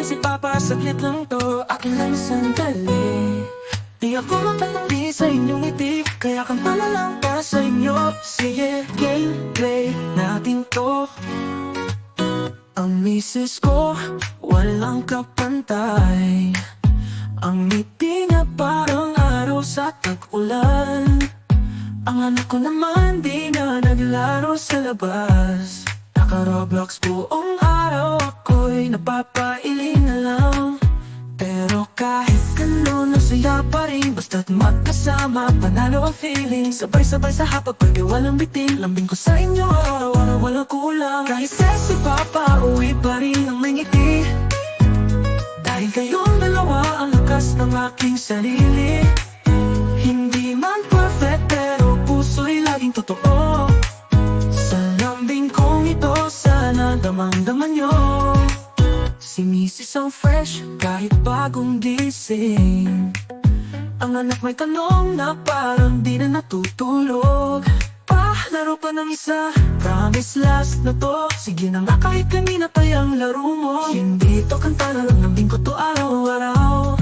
si Papa, saglit lang to. Akin lang sandali. Di ako matanong sa inyong ngiti Kaya kanta na lang para sa inyo. Sige, gameplay natin to. Ang misis ko, walang kapantay. Ang ngiti niya parang araw sa tag-ulan. Ang anak ko naman di na naglaro sa labas. Naka-Roblox buong ako'y napapailing na lang Pero kahit gano'n nasaya pa rin. Basta't magkasama panalo ang feeling. Sabay-sabay sa hapag pwede walang bitin. Lambing ko sa inyo araw-araw walang kulang. Kahit stress si Papa uwi pa rin ang may ngiti Dahil kayong dalawa ang lakas ng aking sarili. Hindi man perfect pero puso'y laging totoo. Sa lambing kong ito sana damang-daman nyo Si Mrs. ang fresh kahit bagong gising. Ang anak may tanong na parang di na natutulog. Pa, laro pa ng isa Promise last na to. Sige na nga kahit kanina pa yung laro mo. Hindi to kanta na lang lambing ko to araw-araw.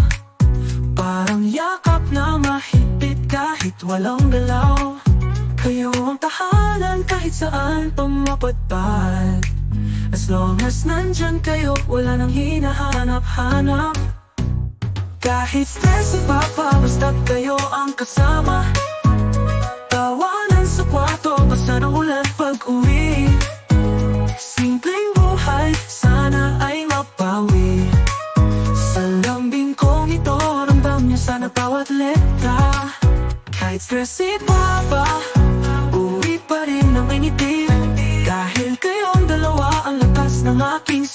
Parang yakap na mahigpit kahit walang galaw. Kayo ang tahanan kahit saan pumapadpad As long as nandyan kayo, wala nang hinahanap-hanap. Kahit stress si Papa, basta kayo ang kasama. Tawanan sa kwarto, basta ng ulan pag-uwi. Simpleng buhay, sana ay mapawi. Sa lambing kong ito, ramdam niya sana bawat letra. Kahit stress si Papa,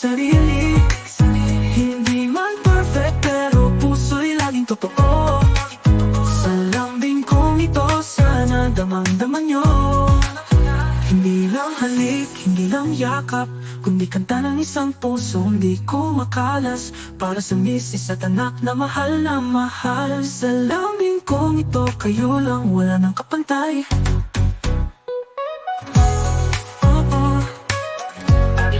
sarili. Hindi man perfect pero puso'y laging totoo. Sa lambing kong ito sana damang-daman nyo. Hindi lang halik, hindi lang yakap Kundi kanta ng isang puso hindi ko makalas. Para sa misis at anak na mahal na mahal. Sa lambing kong ito kayo lang wala nang kapantay. Oh, oh. Ari